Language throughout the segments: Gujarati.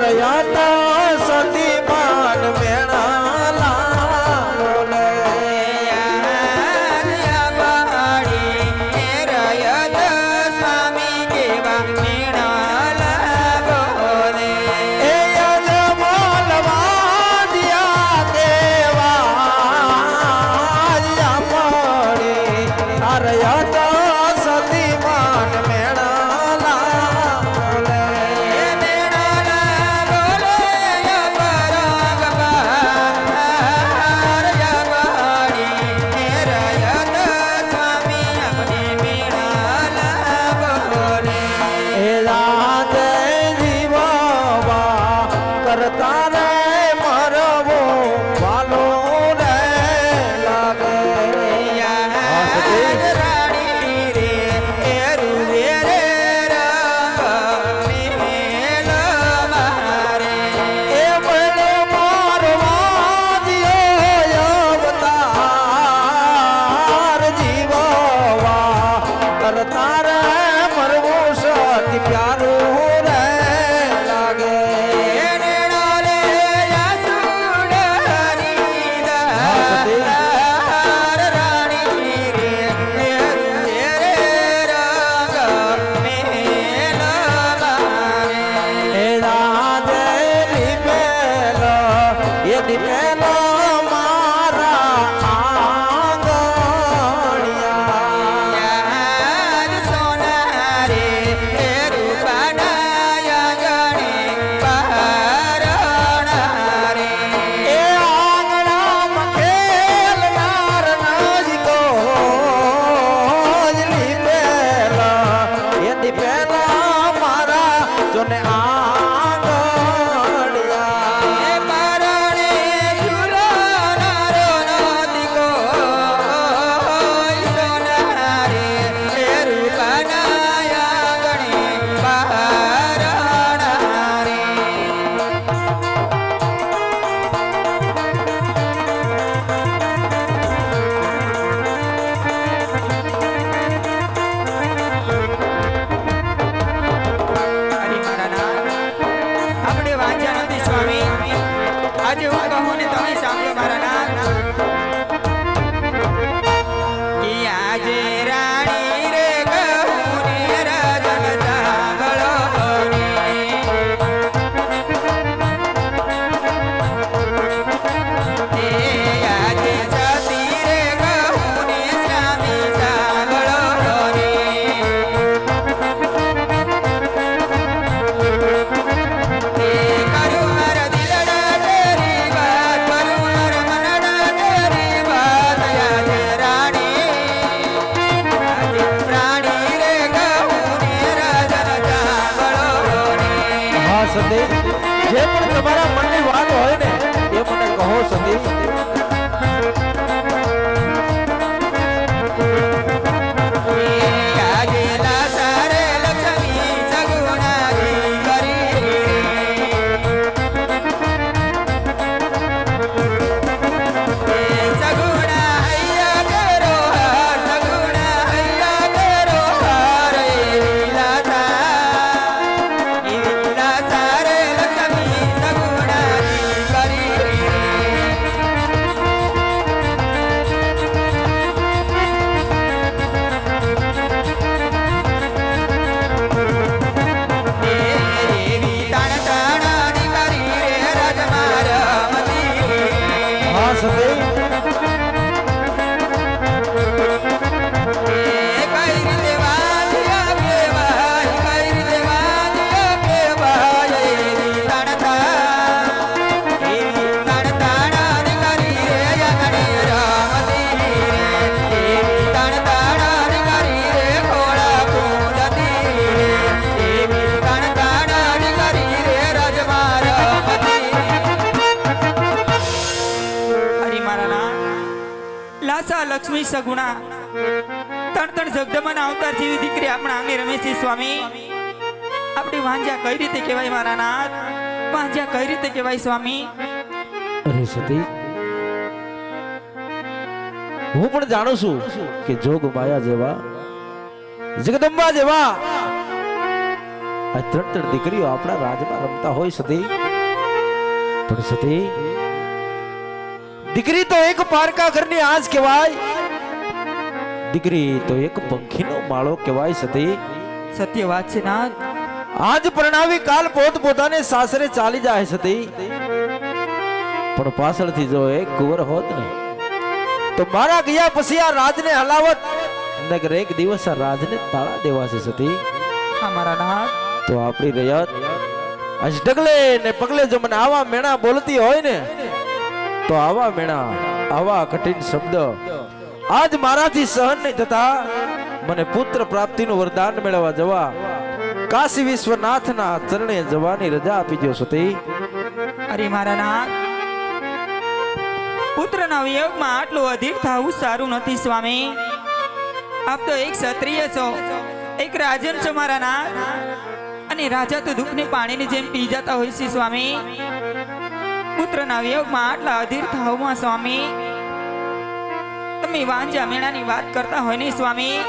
રહ્યા સતી મારા લક્ષ્મી સગુણા. ત્રણ ત્રણ જગદમાના અવતાર જેવી દીકરી આપણા આંગણે રમેશજી સ્વામી. આપણી વાંજા કઈ રીતે કહેવાય, મારા નાથ? વાંજા કઈ રીતે કહેવાય, સ્વામી? અરે સતી, હું પણ જાણું છું કે જોગ માયા જેવા, જગદંબા જેવા આ ત્રણ ત્રણ દીકરીઓ આપણા રાજમાં રમતા હોય સતી. પણ સતી દીકરી તો એક પારકા ઘરની આજ કહેવાય. દીકરી તો એક પંખીનો માળો કહેવાય સતી. સત્ય વાત છે ના. આજ પરણાવી કાલ પોત પોતાને સાસરે ચાલી જાય સતી. પણ પાછળથી જો એક કુંવર હોત ને તો મારા ગયા પછી આ રાજને હલાવત. નગર એક દિવસ આ રાજને તાળા દેવાશે સતી. હા મારા નાથ. તો આપણી રયત ડગલે ને પગલે જો મને આવા મેણા બોલતી હોય ને તો આવા મેણા આવા કઠિન શબ્દ. આજ મારાથી સહન નહીં થતા. મને પુત્ર પ્રાપ્તિનું વરદાન મેળવવા જવા. કાશી વિશ્વનાથના ચરણે જવાની રજા આપી દો સતી. અરે મારા નાથ, પુત્રના વિયોગમાં આટલું અધિક થવું સારું નથી સ્વામી. આપ તો એક ક્ષત્રિય છો, એક રાજન છો મારા નાથ. અને રાજા તો દુઃખને પાણીની જેમ પી જતા હોય છે સ્વામી. પુત્રના વિયોગમાં આટલા અધીર થવામાં, સ્વામી. તમે વાંજા મેળાની વાત કરતા હોય ને સ્વામી.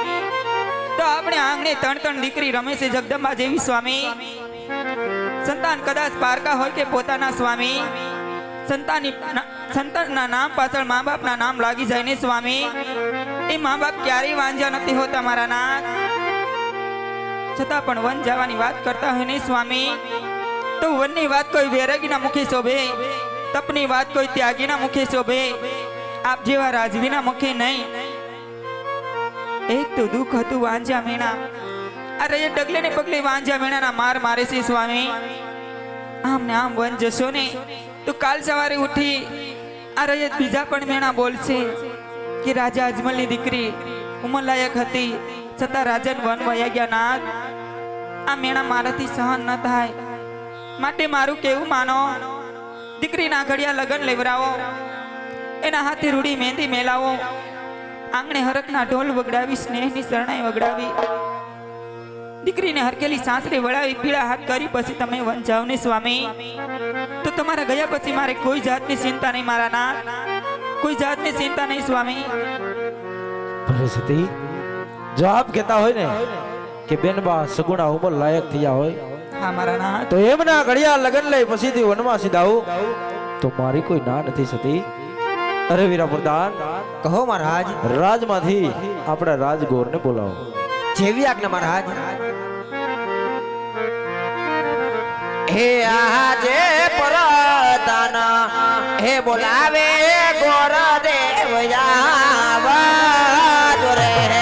તો આપણે આંગણે ત્રણ ત્રણ દીકરી રમે છે, જગદંબા જેવી, સ્વામી. સંતાન કદાચ પારકા હોય કે પોતાના, સ્વામી. સંતાનની સંતાનના નામ પાછળ મા બાપના નામ લાગી જાય ને, સ્વામી. એ મા બાપ ક્યારેય વાંજા નથી હોતા, મારા નાથ. છતાં પણ વન જવાની વાત કરતા હોય ને, સ્વામી. તો વનની વાત કોઈ વૈરાગીના મુખી શોભે? તપની વાત કોઈ ત્યાગીના મુખી શોભે? આપ જેવા રાજવીના મુખે નહીં. એક તો દુઃખ હતું વાંજા મેણા. અરે એ ડગલે ને પગલે વાંજા મેણાના માર મારે છે સ્વામી. આમ ને આમ વન જશો ને, તો કાલ સવારે ઉઠી આ રયત બીજા પણ મેણા બોલશે કે રાજા અજમલની દીકરી ઉંમરલાયક હતી, છતાં રાજન વન વયા ગયા નાથ આ મેણા મારાથી સહન ન થાય. માટે મારું કેવું માનો? દીકરીના ઘડિયા લગન લેવરાવો એના હાથે રૂડી મહેંદી મેલાવો, આંગણે હરકના ઢોલ વગડાવી, સ્નેહની શરણાઈ વગડાવી. દીકરીને હરકેલી સાસરે વળાવી, પીળા હાથ કરી, પછી તમે વંચાવ ને સ્વામી. તો તમારા ગયા પછી મારે કોઈ જાતની ચિંતા નહીં, મારા ના કોઈ જાતની ચિંતા નહીં, સ્વામી. સતી, જો કહેતા હોય ને કે બેનબા સગુણા ઉંમર લાયક થયા હોય હા મારા ના તો એમના ઘડિયા લગન લઈ પછીથી વનમાં સીધાવું તો મારી કોઈ ના નથી સતી અરે વીરા પ્રધાન કહો મહારાજ. રાજમાંથી આપણા રાજગોરને બોલાવો. જેવી આજ્ઞા મહારાજ. હે આજે પરદાન હે બોલાવે ગોર દેવ આવા રે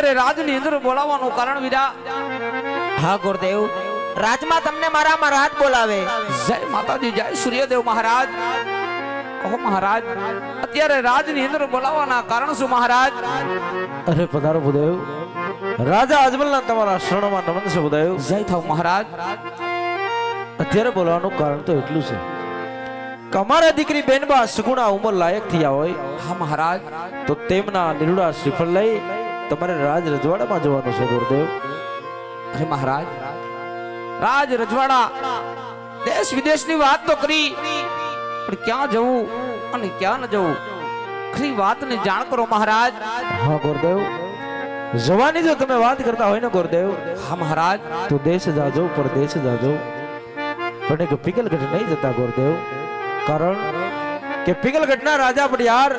અત્યારે રાજની અંદર બોલાવવાનું કારણ વિરા. હા ગુરુદેવ. રાજમાં તમને મારા મહારાજ બોલાવે. જય માતાજી જય સૂર્યદેવ મહારાજ. કહો મહારાજ અત્યારે રાજની અંદર બોલાવવાના કારણ શું મહારાજ? અરે પધારો બુદેવ રાજા અજમલના તમારા શરણમાં નમન છે બુદેવ જય થાવ મહારાજ. અત્યારે બોલવાનું કારણ તો એટલું છે અમારા દીકરી બેનબા સુગુણા ઉંમર લાયક થયા હોય. હા મહારાજ. તો તેમના નિરુડા શ્રીફળ લઈ તમારે રાજ રજવાડામાં જવાનું છે ગુરુદેવ? અરે મહારાજ રાજ રજવાડા દેશ વિદેશની વાત તો કરી પણ ક્યાં જવું અને ક્યાં ન જવું? ખરી વાતને જાણ કરો મહારાજ. હા ગુરુદેવ. જવાની જો તમે વાત કરતા હોય ને ગુરુદેવ હા મહારાજ. તો દેશ જાજો પરદેશ જાજો. પણ એક પિંગલગઢ નહીં જતા ગુરુદેવ. કારણ કે પિંગલગઢના રાજા પડિયાર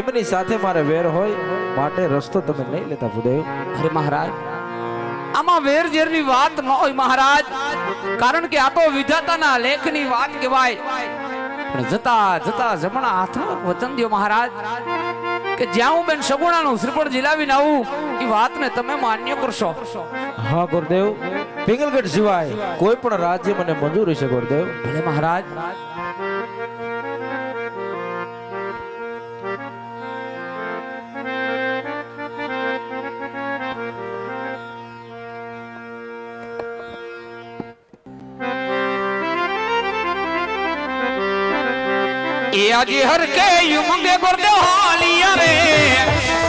એમની સાથે મારે વેર હોય. માટે રસ્તો તમે નહીં લેતા ભૂદેવ. અરે મહારાજ આમાં વેર ઝેરની વાત ન હોય મહારાજ કારણ કે આ તો વિધાતાના લેખની વાત કહેવાય. પણ જતા જતા જમણા હાથમાં વચન દ્યો મહારાજ કે જ્યાં હું બેન સગુણાનું શ્રીફળ જીલાવીને આવું એ વાતને તમે માન્ય કરશો. હા ગુરુદેવ. પિંગલગઢ સિવાય કોઈ પણ રાજ્ય મને મંજૂર છે ગુરુદેવ. ભલે મહારાજ એ આજે હર કે યુ મંગે ગોરદે હાલિયા રે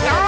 But